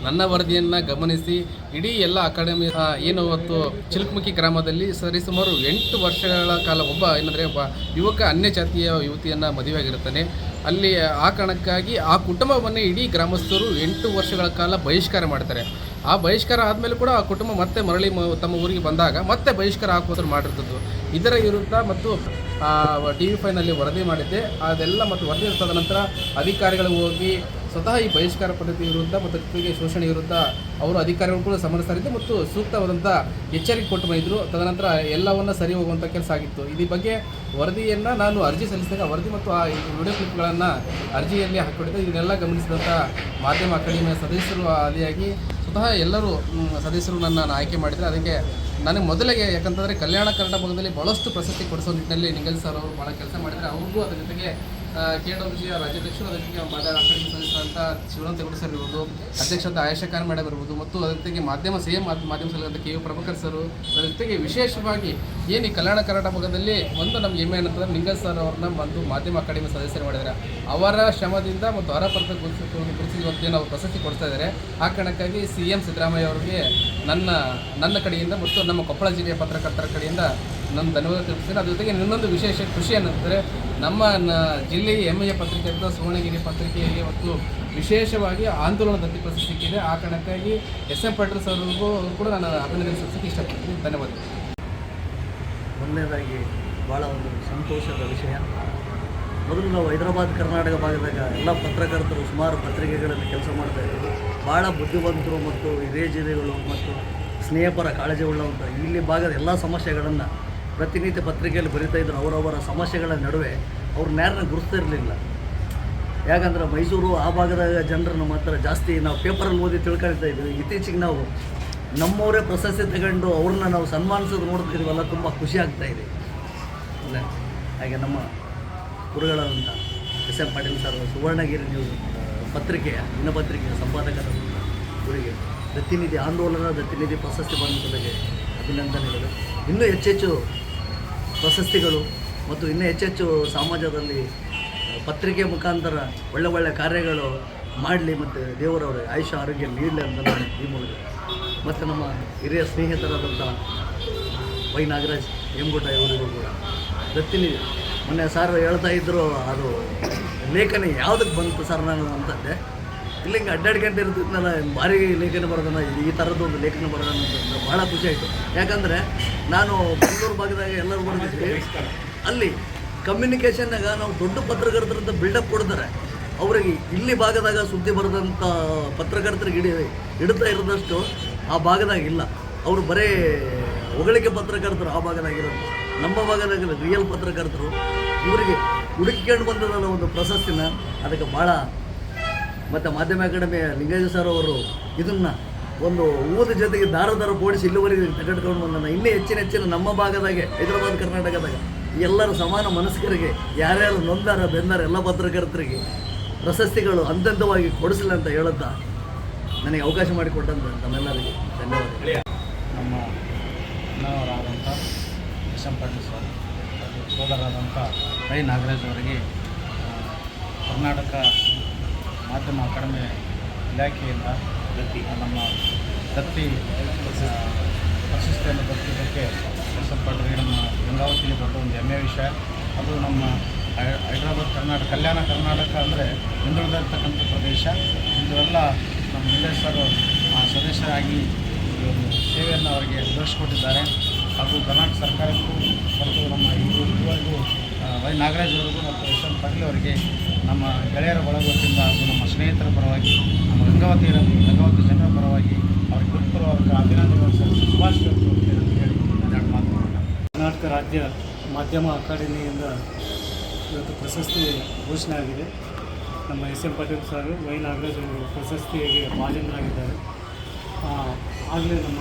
S4: ನನ್ನ ವರದಿಯನ್ನು ಗಮನಿಸಿ, ಇಡೀ ಎಲ್ಲ ಅಕಾಡೆಮಿ ಏನು ಅವತ್ತು ಚಿಲ್ಕಮುಖಿ ಗ್ರಾಮದಲ್ಲಿ ಸರಿಸುಮಾರು ಎಂಟು ವರ್ಷಗಳ ಕಾಲ ಒಬ್ಬ, ಏನಂದರೆ ಒಬ್ಬ ಯುವಕ ಅನ್ಯ ಜಾತಿಯ ಯುವತಿಯನ್ನು ಮದುವೆಯಾಗಿರ್ತಾನೆ ಅಲ್ಲಿ, ಆ ಕಾರಣಕ್ಕಾಗಿ ಆ ಕುಟುಂಬವನ್ನೇ ಇಡೀ ಗ್ರಾಮಸ್ಥರು ಎಂಟು ವರ್ಷಗಳ ಕಾಲ ಬಹಿಷ್ಕಾರ ಮಾಡ್ತಾರೆ. ಆ ಬಹಿಷ್ಕಾರ ಆದಮೇಲೆ ಕೂಡ ಆ ಕುಟುಂಬ ಮತ್ತೆ ಮರಳಿ ತಮ್ಮ ಊರಿಗೆ ಬಂದಾಗ ಮತ್ತೆ ಬಹಿಷ್ಕಾರ ಹಾಕೋದ್ರ ಮಾಡಿರ್ತದ್ದು. ಇದರ ವಿರುದ್ಧ ಮತ್ತು ಟಿ ವಿ ಫೈನಲ್ಲಿ ವರದಿ ಮಾಡಿದ್ದೆ. ಅದೆಲ್ಲ ಮತ್ತು ವರದಿ ತದನಂತರ ಅಧಿಕಾರಿಗಳು ಹೋಗಿ ಸ್ವತಃ ಈ ಬಹಿಷ್ಕಾರ ಪದ್ಧತಿ ವಿರುದ್ಧ ಮತ್ತು ಜೊತೆಗೆ ಶೋಷಣೆ ವಿರುದ್ಧ ಅವರು ಅಧಿಕಾರಿಗಳು ಕೂಡ ಸಮರ್ಸರಿದ್ದು ಮತ್ತು ಸೂಕ್ತವಾದಂಥ ಎಚ್ಚರಿಕೆ ಕೊಟ್ಟು ಬಂದಿದ್ದರು ತದನಂತರ ಎಲ್ಲವನ್ನ ಸರಿ ಹೋಗುವಂಥ ಕೆಲಸ ಆಗಿತ್ತು. ಇದ್ರ ಬಗ್ಗೆ ವರದಿಯನ್ನು ನಾನು ಅರ್ಜಿ ಸಲ್ಲಿಸಿದಾಗ ವರದಿ ಮತ್ತು ಆ ವಿಡಿಯೋ ಕ್ಲಿಪ್ಗಳನ್ನು ಅರ್ಜಿಯಲ್ಲಿ ಹಾಕಿಕೊಟ್ಟಿದ್ದೆ ಇದನ್ನೆಲ್ಲ ಗಮನಿಸಿದಂಥ ಮಾಧ್ಯಮ ಅಕಾಡೆಮಿಯ ಸದಸ್ಯರು ಆದಿಯಾಗಿ ಸ್ವತಃ ಎಲ್ಲರೂ ಸದಸ್ಯರು ನನ್ನನ್ನು ಆಯ್ಕೆ ಮಾಡಿದರೆ. ಅದಕ್ಕೆ ನನಗೆ ಮೊದಲಿಗೆ ಯಾಕಂತಂದರೆ ಕಲ್ಯಾಣ ಕರ್ನಾಟಕದಲ್ಲಿ ಭಾಳಷ್ಟು ಪ್ರಶಸ್ತಿ ಕೊಡಿಸೋ ನಿಟ್ಟಿನಲ್ಲಿ ನಿಂಗಲ್ ಸರ್ ಅವರು ಭಾಳ ಕೆಲಸ ಮಾಡಿದರೆ. ಅವ್ರಿಗೂ ಅದರ ಜೊತೆಗೆ ಕೆ ಡಬ್ಲ್ಯೂ ಜಿಯ ರಾಜ್ಯಾಧ್ಯಕ್ಷರು ಅದಕ್ಕೆ ಮಾತಾಡಿ ಸಲ್ಲಿಸಿದಂಥ ಅಕಾಡೆಮಿ ಸದಸ್ಯರಂತ ಶಿವನಂತ ಗೌಡ ಸರ್ ಇರ್ಬೋದು ಅಧ್ಯಕ್ಷರಾದ ಆಯಷಾ ಖಾನ್ ಮೇಡಮ್ ಇರ್ಬೋದು, ಮತ್ತು ಅದರ ಜೊತೆಗೆ ಮಾಧ್ಯಮ ಸೇಮ್ ಮಾಧ್ಯಮ ಸಲಹೆ ಕೆ ಯು ಪ್ರಭಾಕರ್ ಸರ್, ಅದರ ಜೊತೆಗೆ ವಿಶೇಷವಾಗಿ ಏನು ಈ ಕಲ್ಯಾಣ ಕರ್ನಾಟಕ ಭಾಗದಲ್ಲಿ ಒಂದು ನಮ್ಗೆ ಹೆಮ್ಮೆ ಏನಂತಂದ್ರೆ ನಿಂಗಲ್ ಸರ್ ಅವ್ರನ್ನ ಬಂದು ಮಾಧ್ಯಮ ಅಕಾಡೆಮಿ ಸದಸ್ಯರು ಮಾಡಿದ್ದಾರೆ. ಅವರ ಶ್ರಮದಿಂದ ಮತ್ತು ಅವರ ಪರ್ತ ಗುರುತಿಸಿ ಅವರು ಪ್ರಶಸ್ತಿ ಕೊಡ್ತಾ ಇದ್ದಾರೆ. ಆ ಕಾರಣಕ್ಕಾಗಿ ಸಿ ಎಂ ಸಿದ್ದರಾಮಯ್ಯ ಅವರಿಗೆ ನನ್ನ ನನ್ನ ಕಡೆಯಿಂದ ಮತ್ತು ನಮ್ಮ ಕೊಪ್ಪಳ ಜಿಲ್ಲೆಯ ಪತ್ರಕರ್ತರ ಕಡೆಯಿಂದ ನನ್ನ ಧನ್ಯವಾದ ತಿಳಿಸ್ತೀನಿ. ಅದ್ರ ಜೊತೆಗೆ ಇನ್ನೊಂದು ವಿಶೇಷ ಖುಷಿ ಏನಂದರೆ ನಮ್ಮ ಜಿಲ್ಲೆಯ ಹೆಮ್ಮೆಯ ಪತ್ರಿಕೆ ಅಂತ ಸುವರ್ಣಗಿರಿ ಪತ್ರಿಕೆಗೆ ಇವತ್ತು ವಿಶೇಷವಾಗಿ ಆಂದೋಲನ ದತ್ತಿ ಪ್ರಶಸ್ತಿ ಸಿಕ್ಕಿದೆ ಆ ಕಾರಣಕ್ಕಾಗಿ ಎಸ್ ಎಂ ಪಾಟೀಲ್ ಅವರಿಗೂ ಕೂಡ ನಾನು ಅಭಿನಂದನೆ ಸಲ್ಲಿಸಕ್ಕೆ ಇಷ್ಟಪಡ್ತೀನಿ. ಧನ್ಯವಾದ
S5: ಮೊದಲನೇದಾಗಿ ಭಾಳ ಒಂದು ಸಂತೋಷದ ವಿಷಯ. ಮೊದಲು ನಾವು ಹೈದರಾಬಾದ್, ಕರ್ನಾಟಕ ಭಾಗದಾಗ ಎಲ್ಲ ಪತ್ರಕರ್ತರು ಸುಮಾರು ಪತ್ರಿಕೆಗಳಲ್ಲಿ ಕೆಲಸ ಮಾಡ್ತಾ ಇದ್ದರು. ಭಾಳ ಬುದ್ಧಿವಂತರು ಮತ್ತು ಹಿರಿಯ ಜೀವಿಗಳು ಮತ್ತು ಸ್ನೇಹಪರ ಕಾಳಜಿ ಉಳ್ಳವಂಥ ಇಲ್ಲಿ ಭಾಗದ ಎಲ್ಲ ಸಮಸ್ಯೆಗಳನ್ನು ಪ್ರತಿನಿತ್ಯ ಪತ್ರಿಕೆಯಲ್ಲಿ ಬರಿತಾ ಇದ್ದರು ಅವರವರ ಸಮಸ್ಯೆಗಳ ನಡುವೆ ಅವ್ರನ್ನ ಯಾರನ್ನ ಗುರುತಿರಲಿಲ್ಲ ಯಾಕಂದ್ರೆ ಮೈಸೂರು ಆ ಭಾಗದ ಜನರನ್ನು ಮಾತ್ರ ಜಾಸ್ತಿ ನಾವು ಪೇಪರಲ್ಲಿ ಓದಿ ತಿಳ್ಕೊಳ್ತಾ ಇದ್ವಿ. ಇತ್ತೀಚೆಗೆ ನಾವು ನಮ್ಮವರೇ ಪ್ರಶಸ್ತಿ ತಗೊಂಡು ಅವ್ರನ್ನ ನಾವು ಸನ್ಮಾನಿಸೋದು ನೋಡ್ತಿದ್ದೀವಲ್ಲ ತುಂಬ ಖುಷಿ ಆಗ್ತಾ ಇದೆ. ಹಾಗೆ ನಮ್ಮ ಗುರುಗಳಾದಂಥ S M Patil sir, Suvarnagiri news ಪತ್ರಿಕೆಯ ದಿನಪತ್ರಿಕೆಯ ಸಂಪಾದಕರ ಗುರಿಗೆ ದತ್ತಿನಿಧಿ ಆಂದೋಲನ ದತ್ತಿನಿಧಿ ಪ್ರಶಸ್ತಿ ಬಂದಿದ್ದಕ್ಕೆ ಅಭಿನಂದನೆಗಳು. ಇನ್ನೂ ಹೆಚ್ಚೆಚ್ಚು ಪ್ರಶಸ್ತಿಗಳು ಮತ್ತು ಇನ್ನೂ ಹೆಚ್ಚೆಚ್ಚು ಸಮಾಜದಲ್ಲಿ ಪತ್ರಿಕೆ ಮುಖಾಂತರ ಒಳ್ಳೆ ಒಳ್ಳೆ ಕಾರ್ಯಗಳು ಮಾಡಲಿ ಮತ್ತು ದೇವರವರು ಆಯುಷ ಆರೋಗ್ಯ ನೀಡಲಿ ಅಂತ ನಾನು ಈ ಮೂಲಕ ಮತ್ತು ನಮ್ಮ ಹಿರಿಯ ಸ್ನೇಹಿತರಾದಂಥ ವೈ ನಾಗರಾಜ್ ಹೆಂಗುಟ ಇವರಿಗೂ ಕೂಡ ದತ್ತಿನಿ, ಮೊನ್ನೆ ಸರ್ ಹೇಳ್ತಾ ಇದ್ದರು ಅದು ಲೇಖನ ಯಾವುದಕ್ಕೆ ಬಂತು ಸರ್ ನಾನು ಅಂತಂದೆ ಇಲ್ಲ ಹಿಂಗೆ ಅಡ್ಡಾಡ್ಕೊಂಡು ಇರ್ತಿದ್ನಲ್ಲ, ಭಾರಿ ಲೇಖನ ಬರೋದನ್ನ ಈ ಥರದ್ದು ಒಂದು ಲೇಖನ ಬರೋದನ್ನ ಅಂತ ಭಾಳ ಖುಷಿ ಆಯಿತು. ಯಾಕಂದರೆ ನಾನು ಬೆಂಗಳೂರು ಭಾಗದಾಗ ಎಲ್ಲರೂ ಬರ್ತಿದ್ವಿ ಅಲ್ಲಿ ಕಮ್ಯುನಿಕೇಷನ್ನಾಗ ನಾವು ದೊಡ್ಡ ಪತ್ರಕರ್ತರಂತ ಬಿಲ್ಡಪ್ ಕೊಡ್ತಾರೆ. ಅವರಿಗೆ ಇಲ್ಲಿ ಭಾಗದಾಗ ಸುದ್ದಿ ಬರೆದಂಥ ಪತ್ರಕರ್ತರಿಗೆ ಹಿಡಿ ಇಡ್ತಾ ಇರೋದಷ್ಟು ಆ ಭಾಗದಾಗ ಇಲ್ಲ. ಅವರು ಬರೇ ಹೊಗಳಿಕೆ ಪತ್ರಕರ್ತರು ಆ ಭಾಗದಾಗಿರೋದು ನಮ್ಮ ಭಾಗದಾಗ ರಿಯಲ್ ಪತ್ರಕರ್ತರು. ಇವರಿಗೆ ಹುಡುಕಿಕೊಂಡು ಬಂದದಲ್ಲ ಒಂದು ಪ್ರಶಸ್ತಿನ, ಅದಕ್ಕೆ ಭಾಳ ಮತ್ತು ಮಾಧ್ಯಮ ಅಕಾಡೆಮಿ ಲಿಂಗೇಶ ಸರ್ ಅವರು ಇದನ್ನು ಒಂದು ಊದ ಜೊತೆಗೆ ದಾರ ದಾರ ಓಡಿಸಿ ಇಲ್ಲಿವರೆಗೆ ತೆಗೆದುಕೊಂಡು ಬಂದನ್ನು. ಇನ್ನೂ ಹೆಚ್ಚಿನ ಹೆಚ್ಚಿನ ನಮ್ಮ ಭಾಗದಾಗೆ, ಹೈದರಾಬಾದ್, ಕರ್ನಾಟಕದಾಗ ಎಲ್ಲರೂ ಸಮಾನ ಮನಸ್ಕರಿಗೆ, ಯಾರ್ಯಾರು ನೊಂದಾರ, ಬೆಂದಾರ, ಎಲ್ಲ ಪತ್ರಕರ್ತರಿಗೆ ಪ್ರಶಸ್ತಿಗಳು ಹಂತವಾಗಿ ಕೊಡಿಸಲಿ ಅಂತ ಹೇಳುತ್ತಾ ನನಗೆ ಅವಕಾಶ ಮಾಡಿಕೊಟ್ಟಂತ ತಮ್ಮೆಲ್ಲರಿಗೆ ಧನ್ಯವಾದಗಳು.
S3: ನಮ್ಮ ಅಣ್ಣವರಾದಂಥ ಕಿಶನ್ ಪಾಟೀಲ್ ಸರ್ ಸೋದರಾದಂಥ ನಾಗರಾಜ್ ಅವರಿಗೆ ಕರ್ನಾಟಕ ಮಾಧ್ಯಮ ಅಕಾಡೆಮಿ ಇಲಾಖೆಯಿಂದ ದತ್ತಿ ನಮ್ಮ ದತ್ತಿ ಪ್ರಶಸ್ತಿಯನ್ನು ದತ್ತಿದ್ದಕ್ಕೆ ಎಂ ನಮ್ಮ ಗಂಗಾವತಿಗೆ ದೊಡ್ಡ ಒಂದು ಹೆಮ್ಮೆಯ ವಿಷಯ. ಅದು ನಮ್ಮ ಹೈದರಾಬಾದ್ ಕರ್ನಾಟಕ ಕಲ್ಯಾಣ ಕರ್ನಾಟಕ ಅಂದರೆ ಹಿಂದುಳಿದಿರ್ತಕ್ಕಂಥ ಪ್ರದೇಶ. ಇದೆಲ್ಲ ನಮ್ಮ ಸರ್ ಆ, ಸದಸ್ಯರಾಗಿ ಸೇವೆಯನ್ನು ಅವರಿಗೆ ದೊರಕಿಸಿಕೊಟ್ಟಿದ್ದಾರೆ ಹಾಗೂ ಕರ್ನಾಟಕ ಸರ್ಕಾರಕ್ಕೂ ಮತ್ತು ನಮ್ಮ ಇವರು ಇದುವರೆಗೂ ವೈ ನಾಗರಾಜ್ ಅವರಿಗೂ ಮತ್ತು ಯಶವಂತ್ ಪಾಟೀಲ್ ಅವರಿಗೆ ನಮ್ಮ ಗೆಳೆಯರ ಬಳಗದಿಂದ ಹಾಗೂ ನಮ್ಮ ಸ್ನೇಹಿತರ ಪರವಾಗಿ, ನಮ್ಮ ಗಂಗಾವತಿಯರ ಗಂಗಾವತಿ ಜನರ ಪರವಾಗಿ ಅವರಿಗೆ ಹೃತ್ಪೂರ್ವಕ ಅಭಿನಂದನೆಗಳು ಸಲ್ಲಿಸಿ ಶುಭಾಶಯಗಳು
S6: ಕರ್ನಾಟಕ ರಾಜ್ಯ ಮಾಧ್ಯಮ ಅಕಾಡೆಮಿಯಿಂದ ಇವತ್ತು ಪ್ರಶಸ್ತಿ ಘೋಷಣೆ ಆಗಿದೆ. ನಮ್ಮ S M Patil sir, Y Nagaraj ಅವರು ಪ್ರಶಸ್ತಿಗೆ ಭಾಜನರಾಗಿದ್ದಾರೆ. ಆಗಲೇ ನಮ್ಮ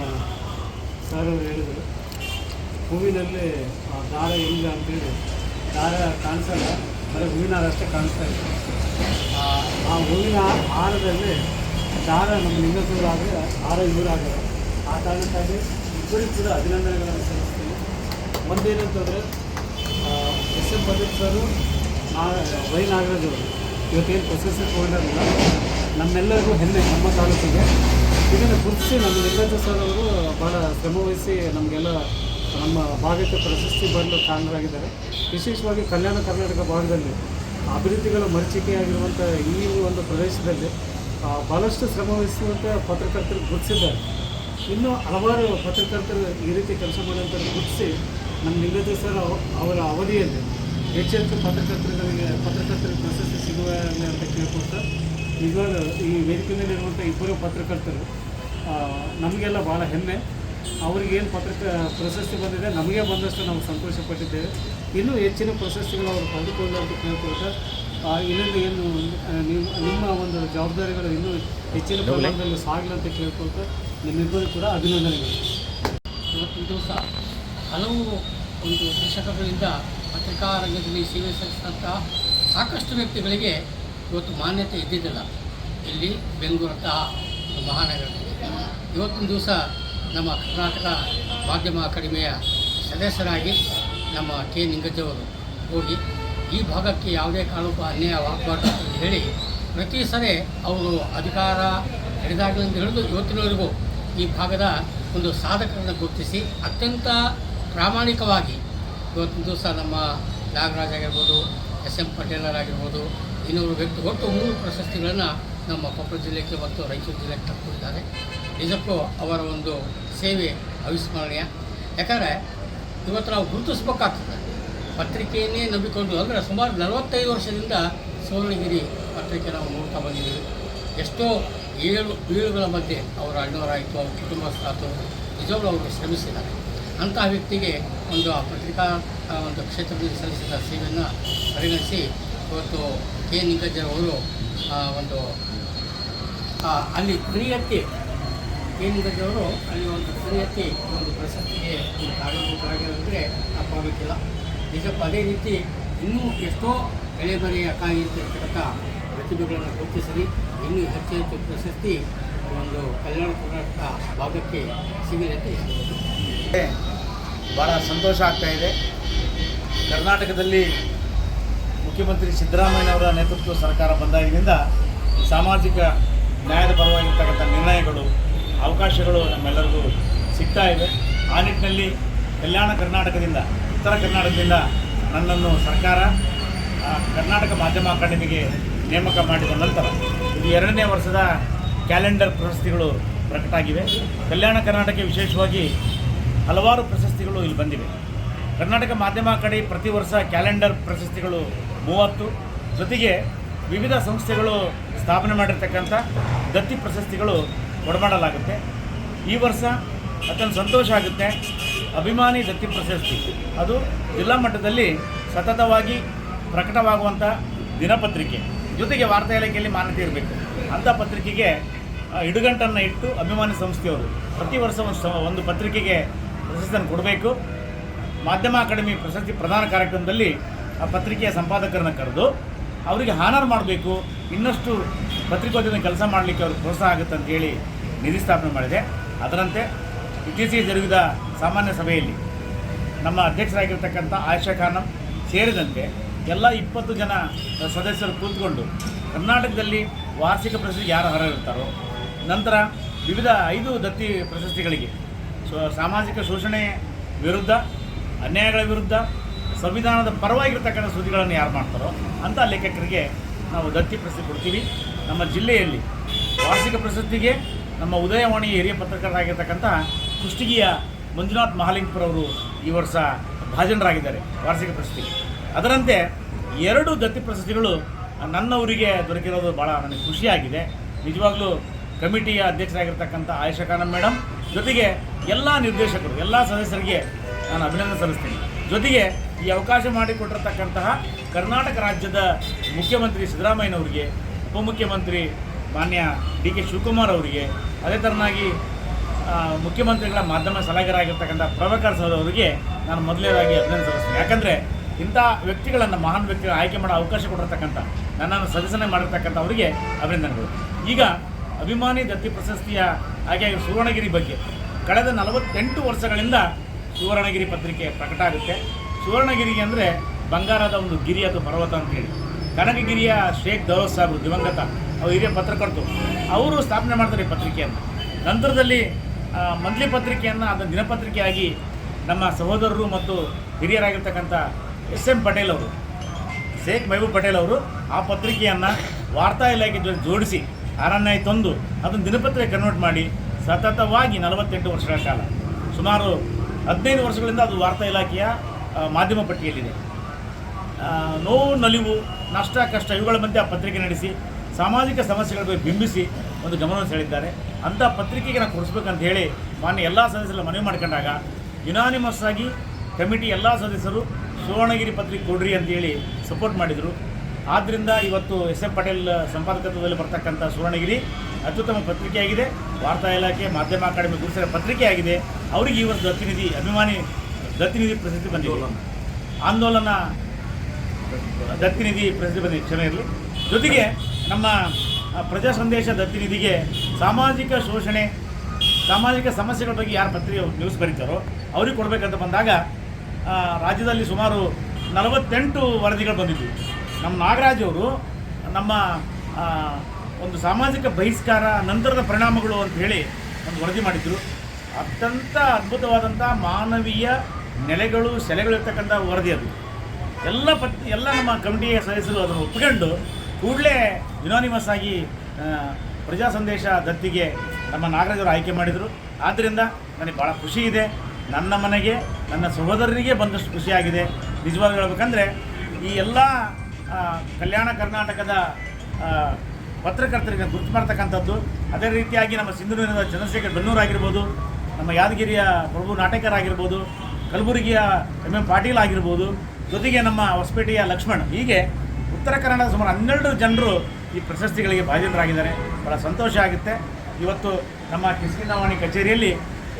S6: ಸರ್ ಅವರು ಹೇಳಿದರು, ಹೂವಿನಲ್ಲಿ ದಾರ ಇಲ್ಲ ಅಂತೇಳಿ. ದಾರ ಕಾಣಿಸಲ್ಲ. ಬರೀ ಹೂವಿನ ಅಷ್ಟೇ ಕಾಣಿಸ್ತಾ ಇದೆ. ಆ ಹೂವಿನ ಹಾರದಲ್ಲಿ ದಾರ ನಮ್ಮ ಲಿಂಗಸೂರು ಆದರೆ ಹಾರ ಇವರಾಗಲ್ಲ ಆ ಕಾರಣಕ್ಕಾಗಿ ಇಬ್ಬರಿಗೂ ಕೂಡ ಅಭಿನಂದನೆಗಳನ್ನು ಸಲ್ಲಿಸ್ತೀನಿ. ಒಂದೇನಂತಂದರೆ S M Patel sir Y Nagaraj ಅವರು, ಇವತ್ತೇನು ಪ್ರಶಸ್ತಿ ತಗೊಂಡಿರಲಿಲ್ಲ ನಮ್ಮೆಲ್ಲರಿಗೂ ಹೆಮ್ಮೆ ನಮ್ಮ ತಾಲೂಕಿಗೆ. ಇದನ್ನು ಗುರುತಿಸಿ ನಮ್ಮ ಲಿಂಗರಾಜ ಸರ್ ಅವರು ಭಾಳ ಶ್ರಮವಹಿಸಿ ನಮಗೆಲ್ಲ ನಮ್ಮ ಭಾಗಕ್ಕೆ ಪ್ರಶಸ್ತಿ ಬರಲು ಕಾರಣರಾಗಿದ್ದಾರೆ ವಿಶೇಷವಾಗಿ ಕಲ್ಯಾಣ ಕರ್ನಾಟಕ ಭಾಗದಲ್ಲಿ ಅಭಿವೃದ್ಧಿಗಳ ಮರೀಚಿಕೆಯಾಗಿರುವಂಥ ಈ ಒಂದು ಪ್ರದೇಶದಲ್ಲಿ ಆ, ಶ್ರಮ ವಹಿಸುವಂತೆ ಪತ್ರಕರ್ತರು ಗುರುತಿಸಿದ್ದಾರೆ. ಇನ್ನೂ ಹಲವಾರು ಪತ್ರಕರ್ತರು ಈ ರೀತಿ ಕೆಲಸ ಮಾಡುವಂಥದ್ದು ಗುರುತಿಸಿ ನಮ್ಮ ನಿಗದಿತ ಸರ್ ಅವರ ಅವಧಿಯಲ್ಲಿ ಹೆಚ್ಚೆಚ್ಚು ಪತ್ರಕರ್ತರುಗಳಿಗೆ ಪತ್ರಕರ್ತರಿಗೆ ಪ್ರಶಸ್ತಿ ಸಿಗುವ ಅಂತ ಕೇಳ್ಕೊಳ್ತಾ ಈಗ ಈ ವೇದಿಕೆಯಲ್ಲಿರುವಂಥ ಇಬ್ಬರು ಪತ್ರಕರ್ತರು ನಮಗೆಲ್ಲ ಭಾಳ ಹೆಮ್ಮೆ. ಅವ್ರಿಗೇನು ಪತ್ರಕ ಪ್ರಶಸ್ತಿ ಬಂದಿದೆ ನಮಗೆ ಬಂದಷ್ಟು ನಾವು ಸಂತೋಷಪಟ್ಟಿದ್ದೇವೆ. ಇನ್ನೂ ಹೆಚ್ಚಿನ ಪ್ರಶಸ್ತಿಗಳು ಅವರು ಪಡೆದುಕೊಳ್ಳಿ ಅಂತ ಕೇಳ್ಕೊಳ್ತಾ ಇನ್ನೊಂದು ಏನು ನಿಮ್ಮ ನಿಮ್ಮ ಒಂದು ಜವಾಬ್ದಾರಿಗಳು ಇನ್ನೂ ಹೆಚ್ಚಿನ ಪ್ರಮಾಣದಲ್ಲಿ ಸಾಗಲಿ ಅಂತ ಕೇಳ್ಕೊಳ್ತಾ ನಿಮ್ಮಿಬ್ಬರು ಕೂಡ ಅಭಿನಂದನೆಗಳು.
S7: ಇವತ್ತಿನ ದಿವಸ ಹಲವು ಒಂದು ದಶಕಗಳಿಂದ ಪತ್ರಿಕಾ ರಂಗದಲ್ಲಿ ಸೇವೆ ಸಲ್ಲಿಸಿದಂತಹ ಸಾಕಷ್ಟು ವ್ಯಕ್ತಿಗಳಿಗೆ ಇವತ್ತು ಮಾನ್ಯತೆ ಇದ್ದಿದ್ದಿಲ್ಲ. ಇಲ್ಲಿ ಬೆಂಗಳೂರಂತಹ ಮಹಾನಗರದಲ್ಲಿ. ಇವತ್ತಿನ ದಿವಸ ನಮ್ಮ ಕರ್ನಾಟಕ ಮಾಧ್ಯಮ ಅಕಾಡೆಮಿಯ ಸದಸ್ಯರಾಗಿ ನಮ್ಮ ಕೆ. ನಿಂಗಜ್ಜವರು ಹೋಗಿ ಈ ಭಾಗಕ್ಕೆ ಯಾವುದೇ ಕಾರಣಕ್ಕೂ ಅನ್ಯಾಯವಾಗಬಾರ್ದು ಅಂತ ಹೇಳಿ ಪ್ರತಿ ಸರಿ ಅವರು ಅಧಿಕಾರ ಹಿಡಿದಾಗಲಿಂದ ಹಿಡಿದು ಇವತ್ತಿನವರೆಗೂ ಈ ಭಾಗದ ಒಂದು ಸಾಧಕರನ್ನು ಗುರುತಿಸಿ ಅತ್ಯಂತ ಪ್ರಾಮಾಣಿಕವಾಗಿ ಇವತ್ತಿನ ದಿವಸ ನಮ್ಮ ನಾಗರಾಜ್ ಆಗಿರ್ಬೋದು, ಎಸ್. ಎಂ. ಪಟೇಲರಾಗಿರ್ಬೋದು ಇನ್ನೂರು ವ್ಯಕ್ತಿ ಒಟ್ಟು ಮೂರು ಪ್ರಶಸ್ತಿಗಳನ್ನು ನಮ್ಮ ಕೊಪ್ಪಳ ಜಿಲ್ಲೆಗೆ ಮತ್ತು ರಾಯಚೂರು ಜಿಲ್ಲೆಗೆ ತಕ್ಕೊಂಡಿದ್ದಾರೆ ನಿಜಕ್ಕೂ ಅವರ ಒಂದು ಸೇವೆ ಅವಿಸ್ಮರಣೀಯ. ಯಾಕಂದರೆ ಇವತ್ತು ನಾವು ಗುರುತಿಸ್ಬೇಕಾಗ್ತದೆ. ಪತ್ರಿಕೆಯನ್ನೇ ನಂಬಿಕೊಂಡು, ಅಂದರೆ ಸುಮಾರು ನಲವತ್ತೈದು ವರ್ಷದಿಂದ ಸುವರ್ಣಗಿರಿ ಪತ್ರಿಕೆ ನಾವು ನೋಡ್ತಾ ಬಂದಿದ್ದೀವಿ. ಎಷ್ಟೋ ಏಳು ಬೀಳುಗಳ ಮಧ್ಯೆ ಅವರ ಅಣ್ಣವರಾಯಿತು, ಅವ್ರ ಕುಟುಂಬಸ್ಥರಾಯಿತು, ನಿಜವಾಗ್ಲೂ ಅವರು ಶ್ರಮಿಸಿದ್ದಾರೆ. ಅಂತಹ ವ್ಯಕ್ತಿಗೆ ಒಂದು ಆ ಪತ್ರಿಕಾ ಒಂದು ಕ್ಷೇತ್ರದಲ್ಲಿ ಸಲ್ಲಿಸಿದ ಸೇವೆಯನ್ನು ಪರಿಗಣಿಸಿ ಇವತ್ತು ಕೆ ನಿಂಗಜ್ಜರವರು ಒಂದು ಅಲ್ಲಿ ಧ್ವನಿಯತ್ತಿ ಕೆ ನಿಂಗಜ್ಜವರು ಅಲ್ಲಿ ಒಂದು ಧ್ವನಿಯತ್ತಿ ಒಂದು ಪ್ರಶಸ್ತಿಗೆ ಒಂದು ಕಾರಣಭೂತರಾಗಿರೋದ್ರೆ ತಪ್ಪಾಗುತ್ತಿಲ್ಲ ನಿಜಕ್ಕೂ ಅದೇ ರೀತಿ ಇನ್ನೂ ಎಷ್ಟೋ ಎಳೆ ಬರೆಯ ಕಾಯಿರ್ತಕ್ಕಂಥ ಪ್ರತಿಭೆಗಳನ್ನು ಗುರುತಿಸಲಿ, ಇನ್ನೂ ಹೆಚ್ಚು ಹೆಚ್ಚು ಪ್ರಶಸ್ತಿ ಒಂದು ಕಲ್ಯಾಣ ಕರ್ನಾಟಕ ಭಾಗಕ್ಕೆ ಸಿಗಲಿ ಅಂತ ಹೇಳ್ಬೋದು.
S3: ಭಾಳ ಸಂತೋಷ ಆಗ್ತಾ ಇದೆ. ಕರ್ನಾಟಕದಲ್ಲಿ ಮುಖ್ಯಮಂತ್ರಿ ಸಿದ್ದರಾಮಯ್ಯನವರ ನೇತೃತ್ವ ಸರ್ಕಾರ ಬಂದಾಗಿನಿಂದ ಸಾಮಾಜಿಕ ನ್ಯಾಯದ ಪರವಾಗಿರ್ತಕ್ಕಂಥ ನಿರ್ಣಯಗಳು ಅವಕಾಶಗಳು ನಮ್ಮೆಲ್ಲರಿಗೂ ಸಿಗ್ತಾ ಇವೆ. ಆ ನಿಟ್ಟಿನಲ್ಲಿ ಕಲ್ಯಾಣ ಕರ್ನಾಟಕದಿಂದ, ಉತ್ತರ ಕರ್ನಾಟಕದಿಂದ ನನ್ನನ್ನು ಸರ್ಕಾರ ಕರ್ನಾಟಕ ಮಾಧ್ಯಮ ಅಕಾಡೆಮಿಗೆ ನೇಮಕ ಮಾಡಿದ ನಂತರ ಇದು ಎರಡನೇ ವರ್ಷದ ಕ್ಯಾಲೆಂಡರ್ ಪ್ರಶಸ್ತಿಗಳು ಪ್ರಕಟ ಆಗಿವೆ ಕಲ್ಯಾಣ ಕರ್ನಾಟಕ ವಿಶೇಷವಾಗಿ ಹಲವಾರು ಪ್ರಶಸ್ತಿಗಳು ಇಲ್ಲಿ ಬಂದಿವೆ. ಕರ್ನಾಟಕ ಮಾಧ್ಯಮ ಅಕಾಡೆಮಿ ಪ್ರತಿ ವರ್ಷ ಕ್ಯಾಲೆಂಡರ್ ಪ್ರಶಸ್ತಿಗಳು ಮೂವತ್ತು. ಜೊತೆಗೆ ವಿವಿಧ ಸಂಸ್ಥೆಗಳು ಸ್ಥಾಪನೆ ಮಾಡಿರ್ತಕ್ಕಂಥ ದತ್ತಿ ಪ್ರಶಸ್ತಿಗಳು ಕೊಡಮಾಡಲಾಗುತ್ತೆ ಈ ವರ್ಷ ಅತ್ಯಂತ ಸಂತೋಷ ಆಗುತ್ತೆ. ಅಭಿಮಾನಿ ದತ್ತಿ ಪ್ರಶಸ್ತಿ. ಅದು ಜಿಲ್ಲಾ ಮಟ್ಟದಲ್ಲಿ ಸತತವಾಗಿ ಪ್ರಕಟವಾಗುವಂಥ ದಿನಪತ್ರಿಕೆ. ಜೊತೆಗೆ ವಾರ್ತಾ ಇಲಾಖೆಯಲ್ಲಿ ಮಾನ್ಯತೆ ಇರಬೇಕು. ಅಂಥ ಪತ್ರಿಕೆಗೆ ಇಡುಗಂಟನ್ನು ಇಟ್ಟು ಅಭಿಮಾನಿ ಸಂಸ್ಥೆಯವರು ಪ್ರತಿ ವರ್ಷ ಒಂದು ಒಂದು ಪತ್ರಿಕೆಗೆ ಪ್ರಶಸ್ತಿಯನ್ನು ಕೊಡಬೇಕು. ಮಾಧ್ಯಮ ಅಕಾಡೆಮಿ ಪ್ರಶಸ್ತಿ ಪ್ರದಾನ ಕಾರ್ಯಕ್ರಮದಲ್ಲಿ ಆ ಪತ್ರಿಕೆಯ ಸಂಪಾದಕರನ್ನು ಕರೆದು ಅವರಿಗೆ ಹಾನರ್ ಮಾಡಬೇಕು. ಇನ್ನಷ್ಟು ಪತ್ರಿಕೋದ್ಯಮ ಕೆಲಸ ಮಾಡಲಿಕ್ಕೆ ಅವ್ರಿಗೆ ಪ್ರೋತ್ಸಾಹ ಆಗುತ್ತೆ ಅಂತೇಳಿ ನಿಧಿ ಸ್ಥಾಪನೆ ಮಾಡಿದೆ. ಅದರಂತೆ ಇತ್ತೀಚೆಗೆ ಜರುಗಿದ ಸಾಮಾನ್ಯ ಸಭೆಯಲ್ಲಿ ನಮ್ಮ ಅಧ್ಯಕ್ಷರಾಗಿರ್ತಕ್ಕಂಥ ಆಯಷಾ ಖಾನಂ ಸೇರಿದಂತೆ ಎಲ್ಲ ಇಪ್ಪತ್ತು ಜನ ಸದಸ್ಯರು ಕೂತ್ಕೊಂಡು ಕರ್ನಾಟಕದಲ್ಲಿ ವಾರ್ಷಿಕ ಪ್ರಶಸ್ತಿ ಯಾರು ಹೊರಗಿರ್ತಾರೋ ನಂತರ ವಿವಿಧ ಐದು ದತ್ತಿ ಪ್ರಶಸ್ತಿಗಳಿಗೆ ಸೊ ಸಾಮಾಜಿಕ ಶೋಷಣೆ ವಿರುದ್ಧ, ಅನ್ಯಾಯಗಳ ವಿರುದ್ಧ ಸಂವಿಧಾನದ ಪರವಾಗಿರ್ತಕ್ಕಂಥ ಸುದ್ದಿಗಳನ್ನು ಯಾರು ಮಾಡ್ತಾರೋ ಅಂಥ ಲೇಖಕರಿಗೆ ನಾವು ದತ್ತಿ ಪ್ರಶಸ್ತಿ ಕೊಡ್ತೀವಿ. ನಮ್ಮ ಜಿಲ್ಲೆಯಲ್ಲಿ ವಾರ್ಷಿಕ ಪ್ರಶಸ್ತಿಗೆ ನಮ್ಮ ಉದಯವಾಣಿ ಹಿರಿಯ ಪತ್ರಕರ್ತರಾಗಿರ್ತಕ್ಕಂಥ ಕುಷ್ಟಗಿಯ ಮಂಜುನಾಥ್ ಮಹಾಲಿಂಗಪುರವರು ಈ ವರ್ಷ ಭಾಜನರಾಗಿದ್ದಾರೆ ವಾರ್ಷಿಕ ಪ್ರಶಸ್ತಿಗೆ. ಅದರಂತೆ ಎರಡು ದತ್ತಿ ಪ್ರಶಸ್ತಿಗಳು ನನ್ನ ಊರಿಗೆ ದೊರಕಿರೋದು ಭಾಳ ನನಗೆ ಖುಷಿಯಾಗಿದೆ. ನಿಜವಾಗ್ಲೂ ಕಮಿಟಿಯ ಅಧ್ಯಕ್ಷರಾಗಿರ್ತಕ್ಕಂಥ ಆಯಷಾ ಖಾನಂ ಮೇಡಮ್ ಜೊತೆಗೆ ಎಲ್ಲ ನಿರ್ದೇಶಕರು, ಎಲ್ಲ ಸದಸ್ಯರಿಗೆ ನಾನು ಅಭಿನಂದನೆ ಸಲ್ಲಿಸ್ತೀನಿ. ಜೊತೆಗೆ ಈ ಅವಕಾಶ ಮಾಡಿಕೊಟ್ಟಿರ್ತಕ್ಕಂತಹ ಕರ್ನಾಟಕ ರಾಜ್ಯದ ಮುಖ್ಯಮಂತ್ರಿ ಸಿದ್ದರಾಮಯ್ಯನವರಿಗೆ, ಉಪಮುಖ್ಯಮಂತ್ರಿ ಮಾನ್ಯ ಡಿ ಕೆ ಶಿವಕುಮಾರ್ ಅವರಿಗೆ, ಅದೇ ಥರನಾಗಿ ಮುಖ್ಯಮಂತ್ರಿಗಳ ಮಾಧ್ಯಮ ಸಲಹೆಗಾರರಾಗಿರ್ತಕ್ಕಂಥ ಪ್ರಭಾಕರ್ ಸರ್ ಅವರಿಗೆ ನಾನು ಮೊದಲನೇದಾಗಿ ಅಭಿನಂದನೆ ಸಲ್ಲಿಸ್ತೀನಿ. ಯಾಕಂದರೆ ಇಂಥ ವ್ಯಕ್ತಿಗಳನ್ನು ಮಹಾನ್ ವ್ಯಕ್ತಿಗಳ ಆಯ್ಕೆ ಮಾಡೋ ಅವಕಾಶ ಕೊಟ್ಟಿರ್ತಕ್ಕಂಥ ನನ್ನನ್ನು ಸದಸ್ಯನೇ ಮಾಡಿರ್ತಕ್ಕಂಥ ಅವರಿಗೆ ಅಭಿನಂದನೆಗಳು. ಈಗ ಅಭಿಮಾನಿ ದತ್ತಿ ಪ್ರಶಸ್ತಿಯ ಹಾಗೆ ಸುವರ್ಣಗಿರಿ ಬಗ್ಗೆ ಕಳೆದ ನಲವತ್ತೆಂಟು ವರ್ಷಗಳಿಂದ ಸುವರ್ಣಗಿರಿ ಪತ್ರಿಕೆ ಪ್ರಕಟ ಆಗುತ್ತೆ. ಸುವರ್ಣಗಿರಿಗೆ ಅಂದರೆ ಬಂಗಾರದ ಒಂದು ಗಿರಿ ಅಥವಾ ಪರ್ವತ ಅಂತ ಹೇಳಿ. ಕನಕಗಿರಿಯ ಶೇಖ್ ದೌಲತ್ ಸಾಹೇಬರು, ದಿವಂಗತ, ಅವರು ಹಿರಿಯ ಪತ್ರಕರ್ತರು, ಅವರು ಸ್ಥಾಪನೆ ಮಾಡ್ತಾರೆ ಈ ಪತ್ರಿಕೆಯನ್ನು. ನಂತರದಲ್ಲಿ ಮಂತ್ಲಿ ಪತ್ರಿಕೆಯನ್ನು ಅದನ್ನು ದಿನಪತ್ರಿಕೆಯಾಗಿ ನಮ್ಮ ಸಹೋದರರು ಮತ್ತು ಹಿರಿಯರಾಗಿರ್ತಕ್ಕಂಥ ಎಸ್ ಎಂ ಪಟೇಲ್ ಅವರು, ಶೇಖ್ ಮೆಹಬೂಬ್ ಪಟೇಲ್ ಅವರು ಆ ಪತ್ರಿಕೆಯನ್ನು ವಾರ್ತಾ ಇಲಾಖೆ ಜೊತೆ ಜೋಡಿಸಿ ಅರಣ್ಯ ತಂದು ಅದನ್ನು ದಿನಪತ್ರಿಕೆ ಕನ್ವರ್ಟ್ ಮಾಡಿ ಸತತವಾಗಿ ನಲವತ್ತೆಂಟು ವರ್ಷಗಳ ಕಾಲ. ಸುಮಾರು ಹದಿನೈದು ವರ್ಷಗಳಿಂದ ಅದು ವಾರ್ತಾ ಇಲಾಖೆಯ ಮಾಧ್ಯಮ ಪಟ್ಟಿಯಲ್ಲಿದೆ. ನೋವು, ನಲಿವು, ನಷ್ಟ, ಕಷ್ಟ, ಇವುಗಳ ಮಧ್ಯೆ ಆ ಪತ್ರಿಕೆ ನಡೆಸಿ, ಸಾಮಾಜಿಕ ಸಮಸ್ಯೆಗಳ ಬಗ್ಗೆ ಬಿಂಬಿಸಿ ಒಂದು ಗಮನವನ್ನು ಸೆಳೆದಿದ್ದಾರೆ. ಅಂಥ ಪತ್ರಿಕೆಗೆ ನಾವು ಕೊಡಿಸ್ಬೇಕಂತ ಹೇಳಿ ಮಾನ್ಯ ಎಲ್ಲ ಸದಸ್ಯರ ಮನವಿ ಮಾಡ್ಕೊಂಡಾಗ ಯುನಾನಿಮಸ್ ಆಗಿ ಕಮಿಟಿ ಎಲ್ಲ ಸದಸ್ಯರು ಸುವರ್ಣಗಿರಿ ಪತ್ರಿಕೆ ಕೊಡ್ರಿ ಅಂತೇಳಿ ಸಪೋರ್ಟ್ ಮಾಡಿದರು. ಆದ್ದರಿಂದ ಇವತ್ತು ಎಸ್ ಎಂ ಪಟೇಲ್ ಸಂಪಾದಕತ್ವದಲ್ಲಿ ಬರ್ತಕ್ಕಂಥ ಸುವರ್ಣಗಿರಿ ಅತ್ಯುತ್ತಮ ಪತ್ರಿಕೆಯಾಗಿದೆ. ವಾರ್ತಾ ಇಲಾಖೆ, ಮಾಧ್ಯಮ ಅಕಾಡೆಮಿ ಗುರುಸಿದ ಪತ್ರಿಕೆಯಾಗಿದೆ. ಅವರಿಗೆ ಈ ಒಂದು ಪ್ರತಿನಿಧಿ ಅಭಿಮಾನಿ ದತ್ತಿನಿಧಿ ಪ್ರಶಸ್ತಿ ಬಂದಿದೆ. ಆಂದೋಲನ. ದತ್ತಿನಿಧಿ ಪ್ರಸಿದ್ಧಿ ಬಂದಿದೆ. ಕ್ಷಮೆ ಇರಲಿ. ಜೊತೆಗೆ ನಮ್ಮ ಪ್ರಜಾ ಸಂದೇಶ ದತ್ತಿನಿಧಿಗೆ ಸಾಮಾಜಿಕ ಶೋಷಣೆ ಸಾಮಾಜಿಕ ಸಮಸ್ಯೆಗಳ ಬಗ್ಗೆ ಯಾರು ಪತ್ರಿಕೆ ನ್ಯೂಸ್ ಬರೀತಾರೋ ಅವ್ರಿಗೆ ಕೊಡಬೇಕಂತ ಬಂದಾಗ ರಾಜ್ಯದಲ್ಲಿ ಸುಮಾರು ನಲವತ್ತೆಂಟು ವರದಿಗಳು ಬಂದಿದ್ವು. ನಮ್ಮ ನಾಗರಾಜ್ ಅವರು ನಮ್ಮ ಒಂದು ಸಾಮಾಜಿಕ ಬಹಿಷ್ಕಾರ ನಂತರದ ಪರಿಣಾಮಗಳು ಅಂತ ಹೇಳಿ ಒಂದು ವರದಿ ಮಾಡಿದ್ರು. ಅತ್ಯಂತ ಅದ್ಭುತವಾದಂಥ ಮಾನವೀಯ ನೆಲೆಗಳು ಸೆಲೆಗಳು ಇರ್ತಕ್ಕಂಥ ವರದಿ ಅದು. ಎಲ್ಲ ಪತ್, ಎಲ್ಲ ನಮ್ಮ ಕಮಿಟಿಯ ಸದಸ್ಯರು ಅದನ್ನು ಒಪ್ಪಿಕೊಂಡು ಕೂಡಲೇ ಯುನಾನಿಮಸ್ ಆಗಿ ಪ್ರಜಾ ಸಂದೇಶ ದತ್ತಿಗೆ ನಮ್ಮ ನಾಗರಾಜರು ಆಯ್ಕೆ ಮಾಡಿದರು. ಆದ್ದರಿಂದ ನನಗೆ ಭಾಳ ಖುಷಿ ಇದೆ. ನನ್ನ ಮನೆಗೆ, ನನ್ನ ಸಹೋದರರಿಗೆ ಬಂದಷ್ಟು ಖುಷಿಯಾಗಿದೆ ನಿಜವಾಗ್ಲೂ ಹೇಳ್ಬೇಕಂದ್ರೆ ಈ ಎಲ್ಲ ಕಲ್ಯಾಣ ಕರ್ನಾಟಕದ ಪತ್ರಕರ್ತರಿಗೆ ಗುರುತು ಮಾಡ್ತಕ್ಕಂಥದ್ದು, ಅದೇ ರೀತಿಯಾಗಿ ನಮ್ಮ ಸಿಂಧೂರಿನ ಚಂದ್ರಶೇಖರ್ ಬೆನ್ನೂರು ಆಗಿರ್ಬೋದು, ನಮ್ಮ ಯಾದಗಿರಿಯ ಪ್ರಭು ನಾಟಕರ್ ಆಗಿರ್ಬೋದು ಕಲಬುರಗಿಯ ಎಂ ಎಂ ಪಾಟೀಲ್ ಆಗಿರ್ಬೋದು, ಜೊತೆಗೆ ನಮ್ಮ ಹೊಸಪೇಟೆಯ ಲಕ್ಷ್ಮಣ್. ಹೀಗೆ ಉತ್ತರ ಕನ್ನಡ ಸುಮಾರು ಹನ್ನೆರಡು ಜನರು ಈ ಪ್ರಶಸ್ತಿಗಳಿಗೆ ಬಾಧಿತರಾಗಿದ್ದಾರೆ ಭಾಳ ಸಂತೋಷ ಆಗುತ್ತೆ. ಇವತ್ತು ನಮ್ಮ ಕಿಸ್ಕಿನವಾಣಿ ಕಚೇರಿಯಲ್ಲಿ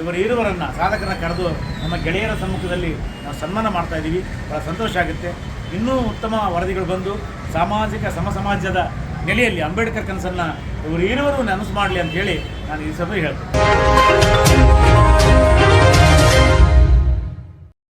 S3: ಇವರು ಇರುವರನ್ನು ಸಾಧಕರನ್ನು ಕರೆದು ನಮ್ಮ ಗೆಳೆಯರ ಸಮ್ಮುಖದಲ್ಲಿ ನಾವು ಸನ್ಮಾನ ಮಾಡ್ತಾ ಇದ್ದೀವಿ. ಭಾಳ ಸಂತೋಷ ಆಗುತ್ತೆ. ಇನ್ನೂ ಉತ್ತಮ ವರದಿಗಳು ಬಂದು ಸಾಮಾಜಿಕ ಸಮಸಮಾಜದ ನೆಲೆಯಲ್ಲಿ ಅಂಬೇಡ್ಕರ್ ಕನಸನ್ನು ಇವರು ಇರುವರು ನನಸು ಮಾಡಲಿ ಅಂತ ಹೇಳಿ ನಾನು ಈ ಸಭೆ ಹೇಳ್ತೀನಿ.